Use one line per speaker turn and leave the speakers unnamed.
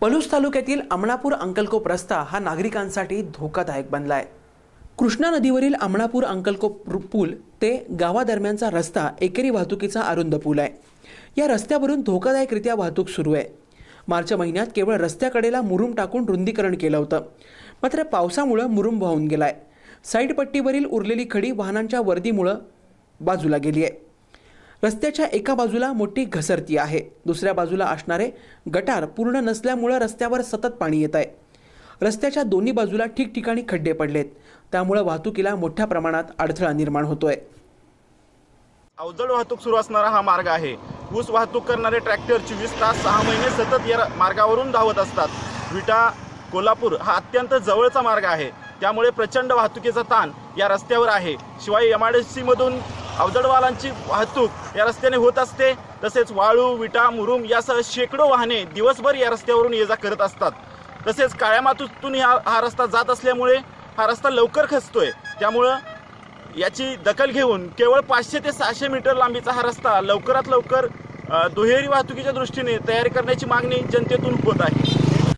पलूस तालुक्यातील अमणापूर अंकलकोप रस्ता हा नागरिकांसाठी धोकादायक बनला आहे कृष्णा नदीवरील अमणापूर अंकलकोप पूल ते गावादरम्यानचा रस्ता एकेरी वाहतुकीचा अरुंद पूल आहे. या रस्त्यावरून धोकादायकरित्या वाहतूक सुरू आहे. मार्च महिन्यात केवळ रस्त्याकडेला मुरुम टाकून रुंदीकरण केलं होतं. मात्र पावसामुळं मुरुम वाहून गेलाय. साईड पट्टीवरील उरलेली खडी वाहनांच्या वर्दीमुळं बाजूला गेली आहे. रस्त्याच्या एका बाजूला मोठी घसरती आहे. दुसऱ्या बाजूला असणारे गटार पूर्ण नसल्यामुळं रस्त्यावर सतत पाणी येत आहे. रस्त्याच्या दोन्ही बाजूला ठिकठिकाणी खड्डे पडलेत. त्यामुळं वाहतुकीला मोठ्या प्रमाणात अडथळा निर्माण होतोय.
अवजड वाहतूक सुरू असणारा हा मार्ग आहे. ऊस वाहतूक करणारे ट्रॅक्टर चोवीस तास सहा महिने सतत या मार्गावरून धावत असतात. विटा कोल्हापूर हा अत्यंत जवळचा मार्ग आहे. त्यामुळे प्रचंड वाहतुकीचा ताण या रस्त्यावर आहे. शिवाय एम आय डी सीमधून अवजडवालांची वाहतूक या रस्त्याने होत असते. तसेच वाळू विटा मुरुम यासह शेकडो वाहने दिवसभर या रस्त्यावरून ये जा करत असतात. तसेच काळ्या मातूतून हा हा रस्ता जात असल्यामुळे हा रस्ता लवकर खचतोय. त्यामुळं याची दखल घेऊन केवळ पाचशे ते सहाशे मीटर लांबीचा हा रस्ता लवकरात लवकर दुहेरी वाहतुकीच्या दृष्टीने तयारी करण्याची मागणी जनतेतून होत आहे.